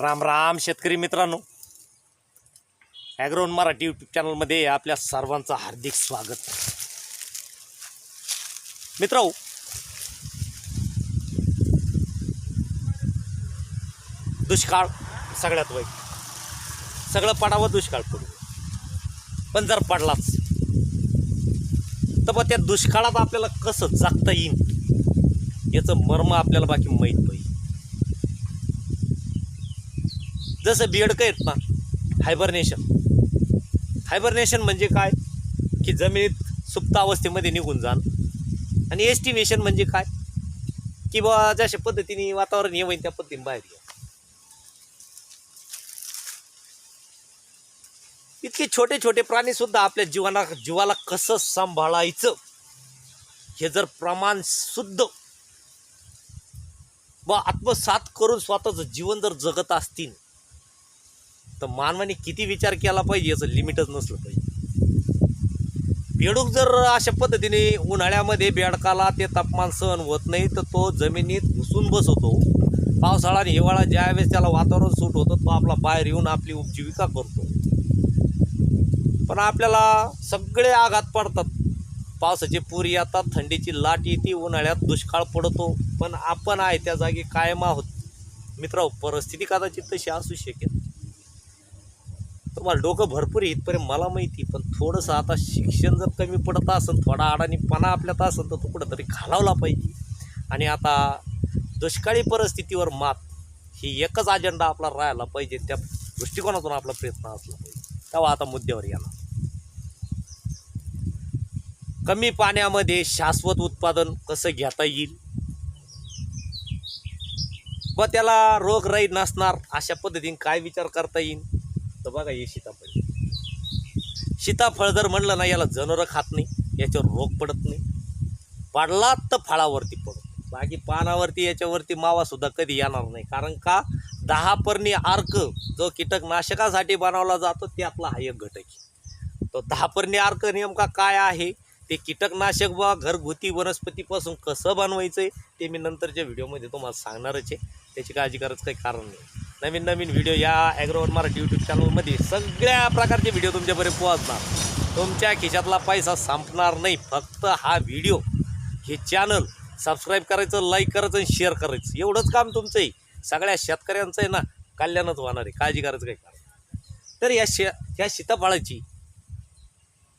राम राम शेतकरी मित्रांनो. ॲग्रोन मराठी यूट्यूब चॅनलमध्ये आपल्या सर्वांचं हार्दिक स्वागत. मित्र दुष्काळ सगळ्यात वाईट. सगळं पडावं दुष्काळ पडू. पण जर पडलाच तर मग त्या दुष्काळात आपल्याला कसं जागता येईल याचं मर्म आपल्याला बाकी माहीत पाहिजे जसं बेडकं आहेत ना. हायबरनेशन हायबरनेशन म्हणजे काय? की जमिनीत सुप्त अवस्थेमध्ये निघून जाण. आणि एस्टिमेशन म्हणजे काय? की बा जशा पद्धतीने वातावरण हे त्या पद्धतीने बाहेर या इतके छोटे छोटे प्राणी सुद्धा आपल्या जीवना जीवाला कसं सांभाळायचं? हे जर प्रमाण शुद्ध व आत्मसात करून स्वतःचं जीवन जर जगत असतील तर मानवाने किती विचार केला पाहिजे याचं लिमिटच नसलं पाहिजे. बेडूक जर अशा पद्धतीने उन्हाळ्यामध्ये बेडकाला ते तापमान सहन होत नाही तर तो जमिनीत घुसून बसवतो. पावसाळा आणि हिवाळा ज्यावेळेस त्याला वातावरण सूट होतं तो आपला बाहेर येऊन आपली उपजीविका करतो. पण आपल्याला सगळे आघात पडतात. पावसाचे पूर येतात थंडीची लाट येते उन्हाळ्यात दुष्काळ पडतो. पण आपण आहे त्या जागी कायम आहोत. मित्र परिस्थिती कदाचित तशी असू शकेल. तुम्हाला डोकं भरपूर इथपर्यंत मला माहिती पण थोडंसं आता शिक्षण जर कमी पडत असेल थोडा अडाणीपणा आपल्यात असेल तर तो कुठंतरी घालावला पाहिजे. आणि आता दुष्काळी परिस्थितीवर मात ही एकच अजेंडा आपला राहायला पाहिजे त्या दृष्टिकोनातून आपला प्रयत्न असला पाहिजे. तेव्हा आता मुद्द्यावर येणार. कमी पाण्यामध्ये शाश्वत उत्पादन कसं घेता येईल? व त्याला रोगराई नसणार अशा पद्धतीने काय विचार करता येईल? तर बघा हे सीताफळ. सीताफळ जर म्हणलं ना याला जनावरं खात नाही याच्यावर रोग पडत नाही. पडला तर फळावरती पडतो बाकी पानावरती याच्यावरती मावा सुद्धा कधी येणार नाही. कारण का? दहा पर्णी अर्क जो कीटकनाशकासाठी बनवला जातो त्यातला हा एक घटक आहे. तो दहा पर्णी अर्क नेमका काय आहे? ते कीटकनाशक व घरगुती वनस्पतीपासून कसं बनवायचं आहे ते मी नंतरच्या व्हिडिओमध्ये तुम्हाला सांगणारच आहे. त्याची काळजी करायचं काही कारण नाही. नवीन नवीन व्हिडिओ या ॲग्रोवर मराठी यूट्यूब चॅनलमध्ये सगळ्या प्रकारचे व्हिडिओ तुमच्यापर्यंत पोहोचणार. तुमच्या खिशातला पैसा संपणार नाही. फक्त हा व्हिडिओ हे चॅनल सबस्क्राईब करायचं लाईक करायचं आणि शेअर करायचं. एवढंच काम तुमचं आहे. सगळ्या शेतकऱ्यांचं आहे ना कल्याणच होणार आहे. काळजी करायचं काही कारण तर या शे या सीताफळाची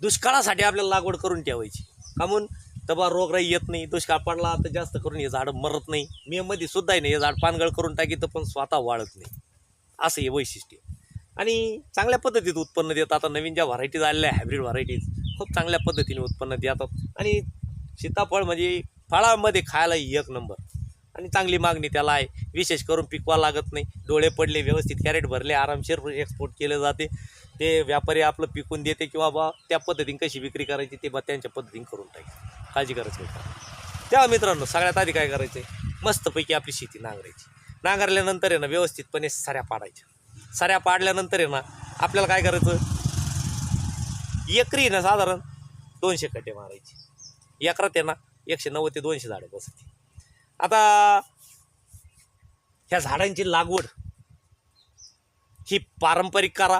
दुष्काळासाठी आपल्याला लागवड करून ठेवायची. का म्हणून? तर बा रोगराई येत नाही दुष्काळ पडला तर जास्त करून हे झाडं मरत नाही. मेमध्ये सुद्धा आहे नाही हे झाड पानगळ करून टाकीत पण स्वतः वाळत नाही. असं हे वैशिष्ट्य आणि चांगल्या पद्धतीत उत्पन्न देतात. आता नवीन ज्या व्हरायटीज आलेल्या हायब्रिड व्हरायटीज खूप चांगल्या पद्धतीने उत्पन्न देतात. आणि सीताफळ म्हणजे फळामध्ये खायला एक नंबर आणि चांगली मागणी त्याला आहे. विशेष करून पिकवा लागत नाही. डोळे पडले व्यवस्थित कॅरेट भरले आरामशीर एक्सपोर्ट केले जाते. ते व्यापारी आपलं पिकून देते किंवा बा त्या पद्धतीने कशी विक्री करायची ते बा त्यांच्या पद्धतीने करून टाकते. काळजी करायचं होतं तेव्हा मित्रांनो सगळ्यात आधी काय करायचं आहे मस्तपैकी आपली शेती नांगरायची. नांगरल्यानंतर आहे ना व्यवस्थितपणे साऱ्या पाडायच्या. सऱ्या पाडल्यानंतर आहे ना आपल्याला काय करायचं? एकरी ना साधारण दोनशे कटे मारायचे. एकरात आहे ना एकशे नव्वद ते दोनशे झाडं बसते आता ह्या झाडांची लागवड ही पारंपरिक करा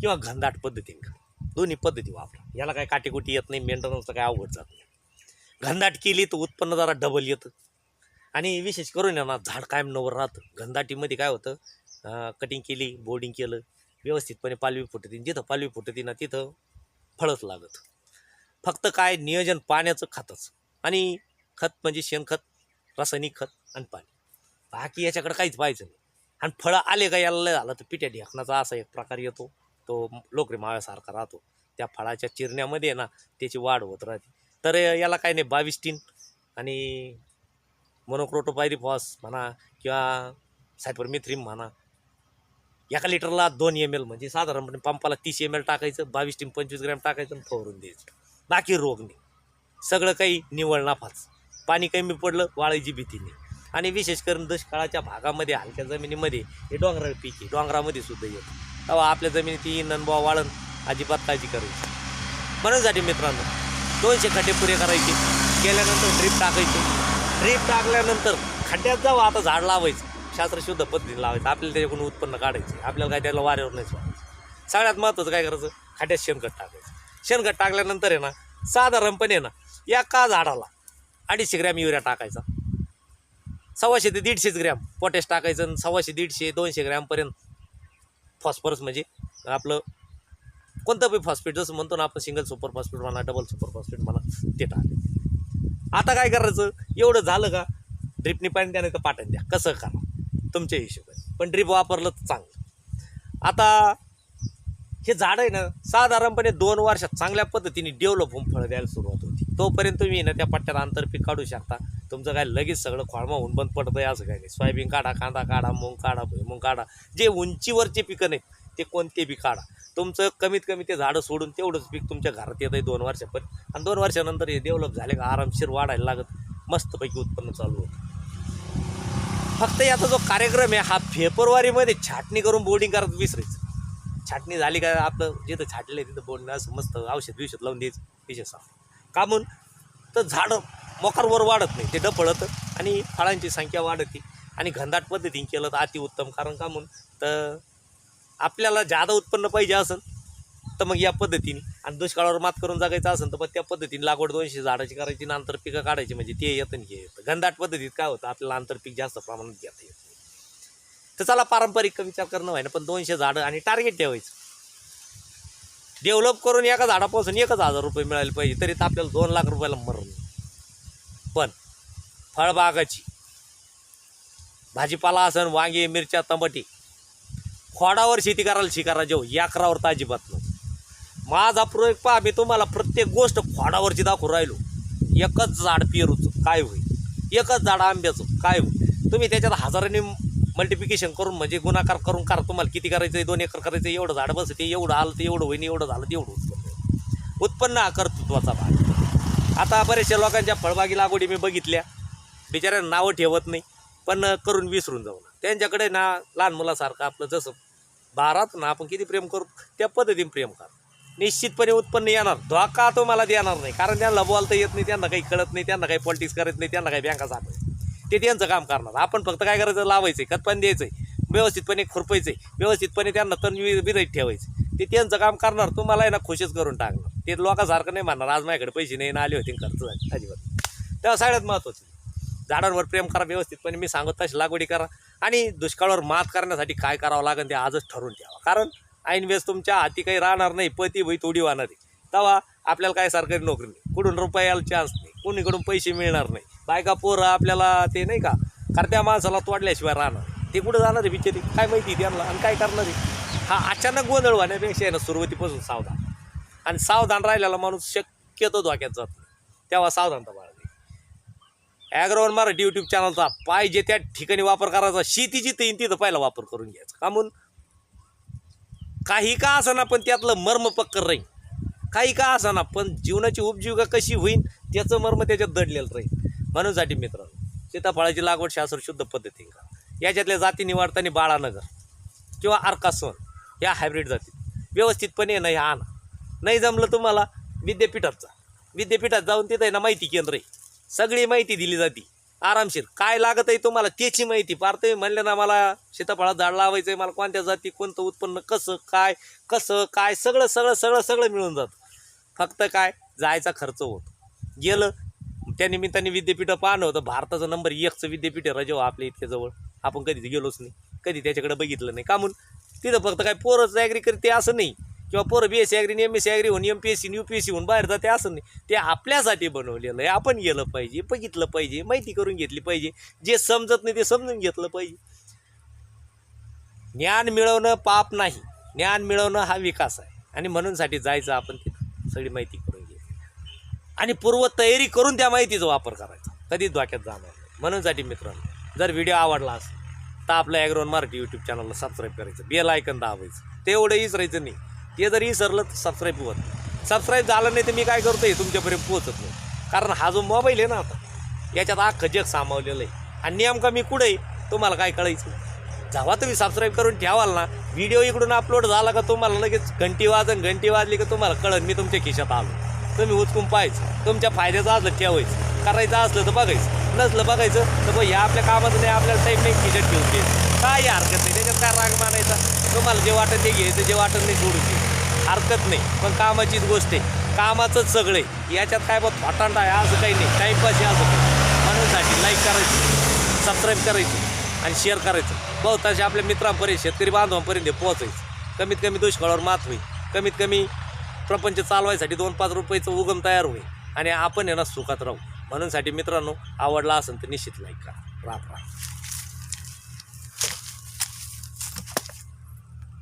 किंवा घनदाट पद्धतीने करा. दोन्ही पद्धती वापरा. याला काय काटेकुटी येत नाही मेंटेनन्सला काय अवघड जात नाही. घनदाट केली तर उत्पन्न जरा डबल येतं. आणि विशेष करून आहे ना झाड कायम नवर राहतं. घनदाटीमध्ये काय होतं? कटिंग केली बोर्डिंग केलं व्यवस्थितपणे पालवी फुटते. जिथं पालवी फुटते ना तिथं फळच लागत. फक्त काय? नियोजन पाण्याचं खातच. आणि खत म्हणजे शेणखत रासायनिक खत आणि पाणी. बाकी याच्याकडे काहीच पाहायचं नाही. आणि फळं आले का याला लय झालं तर पिठ्या ढेकणाचा असा एक प्रकार येतो. तो लोकरी माव्यासारखा राहतो. त्या फळाच्या चिरण्यामध्ये ना त्याची वाढ होत राहते. तर याला काही नाही बावीस टीन आणि मोनोक्रोटोपायरिफॉस म्हणा किंवा सायपरमिथ्रिम म्हणा. एका लिटरला दोन एम एल म्हणजे साधारणपणे पंपाला तीस एम एल टाकायचं बावीस टीम पंचवीस ग्रॅम टाकायचं आणि फवरून द्यायचं. बाकी रोग नाही. सगळं काही निवळ नाफाच. पाणी कमी पडलं वाळायची भीती नाही. आणि विशेष करून दुष्काळाच्या भागामध्ये हलक्या जमिनीमध्ये हे डोंगराळ पीक आहे. डोंगरामध्ये सुद्धा येतं. तेव्हा आपल्या जमिनीत ननबा वाळण अजिबात काळजी करायची म्हणूनसाठी मित्रांनो दोनशे खड्डे पुरे करायचे. केल्यानंतर ड्रीप टाकायची. ड्रीप टाकल्यानंतर खड्ड्यात जावं आता झाड लावायचं. शास्त्रशुद्ध पद्धतीने लावायचं. आपल्याला त्याच्याकडून उत्पन्न काढायचं. आपल्याला काय त्याला वाऱ्यावर नाही सोडायचं. सगळ्यात महत्त्वाचं काय करायचं? खड्ड्यात शेणखत टाकायचं. शेणखत टाकल्यानंतर आहे ना साधारणपणे ना एका झाडाला अडीचशे ग्रॅम युरिया टाकायचा. सव्वाशे ते दीडशेच ग्रॅम पोटॅश टाकायचं आणि सव्वाशे दीडशे दोनशे ग्रॅमपर्यंत फॉस्फरस म्हणजे आपलं कोणतं बी फॉस्फेट जसं म्हणतो ना आपण सिंगल सुपर फॉस्फेट म्हणा डबल सुपर फॉस्फेट म्हणा ते टाकायचं आता काय करायचं? एवढं झालं का? ड्रिपनी पाणी द्या नाही तर पाटण द्या. कसं करा? तुमच्या हिशोबाने. पण ड्रिप वापरलं तर चांगलं. आता हे झाड आहे ना साधारणपणे दोन वर्षात चांगल्या पद्धतीने डेव्हलप होऊन फळं द्यायला सुरुवात होती. तोपर्यंत तुम्ही ना त्या पट्ट्यात आंतरपीक काढू शकता. तुमचं काय लगेच सगळं खोळमा होऊन बंद पडतं असं काय नाही. सोयाबीन काढा कांदा काढा मूग काढा भुईमूग काढा. जे उंचीवरचे पिकं नाहीत ते कोणते बी काढा. तुमचं कमीत कमी ते झाडं सोडून तेवढंच पीक तुमच्या घरात येतं आहे दोन वर्षापर्यंत. आणि दोन वर्षानंतर हे डेव्हलप झाले का आरामशीर वाढायला लागत. मस्तपैकी उत्पन्न चालू होतं. फक्त याचा जो कार्यक्रम आहे हा फेब्रुवारीमध्ये छाटणी करून बोर्डिंग करत विसरायचं. छाटणी झाली का आपलं जिथं छाटलं तिथं बोर्डिंग असं मस्त औषध बिषध लावून द्यायचं. विशेष का म्हणून? तर झाडं मोकारवर वाढत नाही ते डफळतं आणि फळांची संख्या वाढते. आणि घनदाट पद्धतीने केलं तर अतिउत्तम. कारण का म्हणून? तर आपल्याला जादा उत्पन्न पाहिजे असेल तर मग या पद्धतीने. आणि दुष्काळावर मात करून जगायचं असेल तर मग त्या पद्धतीने लागवड दोनशे झाडाची करायची नंतर पिकं काढायची. म्हणजे ते येतं आणि हे येतं. घनदाट पद्धतीत काय होतं? आपल्याला आंतरपीक जास्त प्रमाणात घेता येत तर चला पारंपरिक विचार करणं व्हायना पण दोनशे झाडं आणि टार्गेट ठेवायचं. डेव्हलप करून एका झाडापासून एकच हजार रुपये मिळाले पाहिजे तरी तर आपल्याला दोन लाख रुपयाला मरण पण फळबागाची भाजीपाला असन वांगे मिरच्या तंबटी खोडावर शेती करायला शिकारा जेव याकरावर तर अजिबात नाही. माझा प्रयोग पहा मी तुम्हाला प्रत्येक गोष्ट खोडावरची दाखवून राहिलो. एकच झाड पेरूचं काय होईल? एकच झाड आंब्याचं काय होईल? तुम्ही त्याच्यात हजारांनी मल्टिप्लिकेशन करून म्हणजे गुणाकार करून करा तुम्हाला किती करायचं आहे दोन एकर करायचं एवढं झाड बसते एवढं आलं तर एवढं होईन एवढं झालं ते एवढं उत्पन्न उत्पन्न हा कर्तृत्वाचा भाग. आता बऱ्याचशा लोकांच्या फळबागी लागवडी मी बघितल्या. बिचाऱ्यांना नावं ठेवत नाही पण करून विसरून जाऊ ना. त्यांच्याकडे ना लहान मुलासारखं आपलं जसं भारत ना आपण किती प्रेम करू? त्या पद्धतीने प्रेम कर. निश्चितपणे उत्पन्न येणार. धोका तो मला देणार नाही. कारण त्यांना बोलता येत नाही त्यांना काही कळत नाही त्यांना काही पॉलिटिक्स करत नाही त्यांना काही बँका सापडत ते त्यांचं काम करणार. आपण फक्त काय करायचं? लावायचं आहे खतपाणी द्यायचं आहे व्यवस्थितपणे खुरपायचं आहे व्यवस्थितपणे त्यांना तण विरहित ठेवायचं ते त्यांचं काम करणार. तुम्हाला आहे ना खुशीच करून टाकणार. ते लोकांसारखं नाही म्हणणार. आज माझ्याकडे पैसे नाही ना आले होते खर्च झाले. अजिबात. तेव्हा सगळ्यात महत्त्वाचं झाडांवर प्रेम करा व्यवस्थितपणे मी सांगत तशी लागवडी करा. आणि दुष्काळावर मात करण्यासाठी काय करावं लागेल ते आजच ठरवून ठेवा. कारण ऐनवेळेस तुमच्या हाती काही राहणार नाही पती भई तोडी वाहणार. आहे तेव्हा आपल्याला काय सरकारी नोकरी नाही. कुठून रुपयाला चान्स नाही. कोणीकडून पैसे मिळणार नाही. बायका पोरं आपल्याला ते नाही का करत्या माणसाला तोडल्याशिवाय राहणार ते कुठं जाणार आहे बिचारी? काय माहिती त्यांना? आणि काय करणार आहे? हा अचानक गोंधळ होण्यापेक्षा आहे ना सुरुवातीपासून सावधान. आणि सावधान राहिलेला माणूस शक्यतो धोक्यात जात तेव्हा सावधानता बाळगली ॲग्रोवन मराठी यूट्यूब चॅनलचा पाहिजे त्या ठिकाणी वापर करायचा. शेतीची तर तिथं पहिला वापर करून घ्यायचा. का म्हणून काही का असाना पण त्यातलं मर्म पक्कर राहील काही का असाना पण जीवनाची उपजीविका कशी होईल त्याचं मर्म त्याच्यात दडलेलं राहील म्हणूनसाठी मित्रांनो सीताफळाची लागवड शास्त्रशुद्ध पद्धतीने करा. याच्यातल्या जाती निवाडताना बाळानगर किंवा अर्कासन या हायब्रिड जाती. व्यवस्थितपणे ना. आणा नाही जमलं तुम्हाला विद्यापीठात जा. विद्यापीठात जाऊन तिथं आहे ना माहिती केंद्र आहे. सगळी माहिती दिली जाते. आरामशीर. काय लागत आहे तुम्हाला? त्याची माहिती. पार तुम्ही म्हणले ना मला सीताफळात झाड लावायचं आहे मला कोणत्या जाती कोणतं उत्पन्न कसं काय कसं काय सगळं सगळं सगळं सगळं मिळून जातं. फक्त काय? जायचा खर्च होतो. गेलं त्या निमित्ताने विद्यापीठं पाहणं होतं. भारताचं नंबर एकचं विद्यापीठ आहे रजव आपल्या इतक्या जवळ. आपण कधी गेलोच नाही. कधी त्याच्याकडे बघितलं नाही. का म्हणून? तिथं फक्त काय पोरंच ॲग्री करते असं नाही. किंवा पोरं B S C agri M S C agri होऊन M P S C U P S C होऊन बाहेर जाते असं नाही. ते आपल्यासाठी बनवलेलं आहे. आपण गेलं पाहिजे बघितलं पाहिजे माहिती करून घेतली पाहिजे. जे समजत नाही ते समजून घेतलं पाहिजे. ज्ञान मिळवणं पाप नाही. ज्ञान मिळवणं हा विकास आहे. आणि म्हणूनसाठी जायचं आपण तिथं. सगळी माहिती करून घ्यायची आणि पूर्व तयारी करून त्या माहितीचा वापर करायचा. कधीच धोक्यात जाणार नाही. म्हणूनसाठी मित्रांनो जर व्हिडिओ आवडला असेल तर आपलं ॲग्रोन मराठी यूट्यूब चॅनलला सबस्क्राईब करायचं. बेल ऐकन दाबायचं. ते एवढं राहायचं नाही. ते जरी विसरलं तर सबस्क्राईब होत सबस्क्राईब झालं नाही तर मी काय करतो आहे तुमच्यापर्यंत पोहोचत नाही. कारण हा जो मोबाईल आहे ना आता याच्यात अख्खं जग सामावलेलं आहे. आणि नेमका मी कुठे तुम्हाला काय कळायचं? जेव्हा तुम्ही सबस्क्राईब करून ठेवाल ना व्हिडिओ इकडून अपलोड झाला का तुम्हाला लगेच घंटी वाजन घंटी वाजली का तुम्हाला कळन मी तुमच्या खिशात आलो. तुम्ही उचकून पाहायचं. तुमच्या फायद्याचं असलं ठेवायचं. करायचं असलं तर बघायचं. नसलं बघायचं तर मग ह्या आपल्या कामाचं नाही आपल्याला टाईम नाही खिशात ठेवून घे काय हरकत नाही. त्याच्यात काय राग मानायचा? तुम्हाला जे वाटत ते घ्यायचं जे वाटत नाही सोडून घे हरकत नाही. पण कामाचीच गोष्ट आहे. कामाचंच सगळे याच्यात काय बघ फटांडा आहे असं काही नाही. टाईमपास आहे असं काही म्हणूनसाठी लाईक करायची सबस्क्राईब करायची आणि शेअर करायचं. बहुतांशी आपल्या मित्रांपर्यंत शेतकरी बांधवांपर्यंत पोहोचायचं. कमीत कमी दुष्काळावर मात होईल. कमीत कमी प्रपंच चालवायसाठी दोन पाच रुपयाचं उगम तयार होईल. आणि आपण आहे ना सुखात राहू. म्हणूनसाठी मित्रांनो आवडला असेल तर निश्चित लाईक करा. राहत राहा.